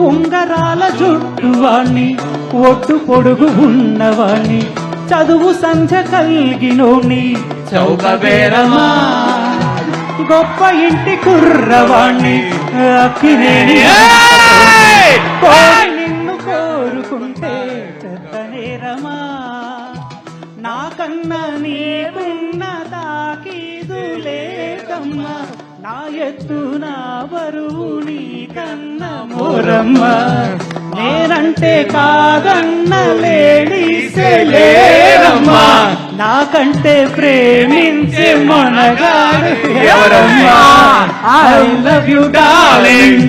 ఉంగరాల జుట్టు వాణ్ణి ఒట్టు పొడుగు ఉన్నవాణ్ణి చదువు సంధ్య కలిగినోణ్ణి చౌకబేరమా గొప్ప ఇంటి కుర్రవాణ్ణి అక్కినేని నిన్ను కోరుకుంటే పెద్ద నేరమా. నాకన్నా నీకున్న తాకీదులేకమ్మా నా ఎత్తు నా బరువు నీకన్న మోరమ్మ. నేనంటే కాదన్న లేడీసేలేరమ్మా నాకంటే ప్రేమించే మనగాడు ఎవరమ్మా? I love you darling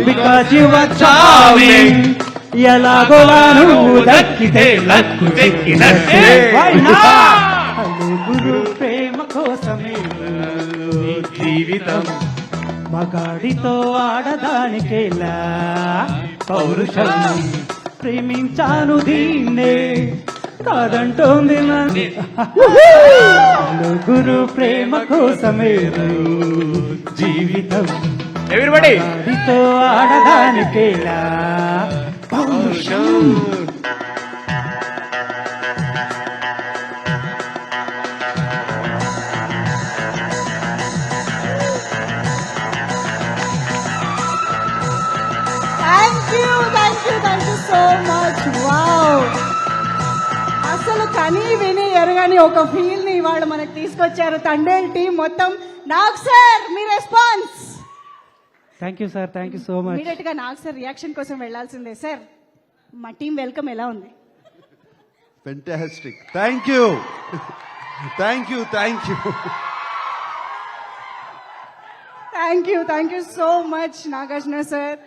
because you are దక్కితే luck not? నలుగురు ప్రేమ కోసమే జీవితం మగాడితో ఆడదానికేలా? పౌరుషం ప్రేమించాను దీన్నే. కాదంటోంది నలుగురు ప్రేమ కోసమే జీవితం ఎవ్రీబడి మగాడితో ఆడదానికేలా? పౌరుషం thank you so much. Wow. అసలు కని విని ఎరగని ఒక ఫీల్ని ఇవాళ మనకి తీసుకొచ్చారు తండేల్ టీం మొత్తం. Nag sir me response. Thank you sir thank you so much ఇమీడియట్గా నాగ్ సార్ రియాక్షన్ కోసం వెళ్ళాల్సిందే. సార్ మా టీం వెల్కమ్ ఎలా ఉంది? Fantastic thank you thank you thank you thank you thank you so much Nagarjuna sir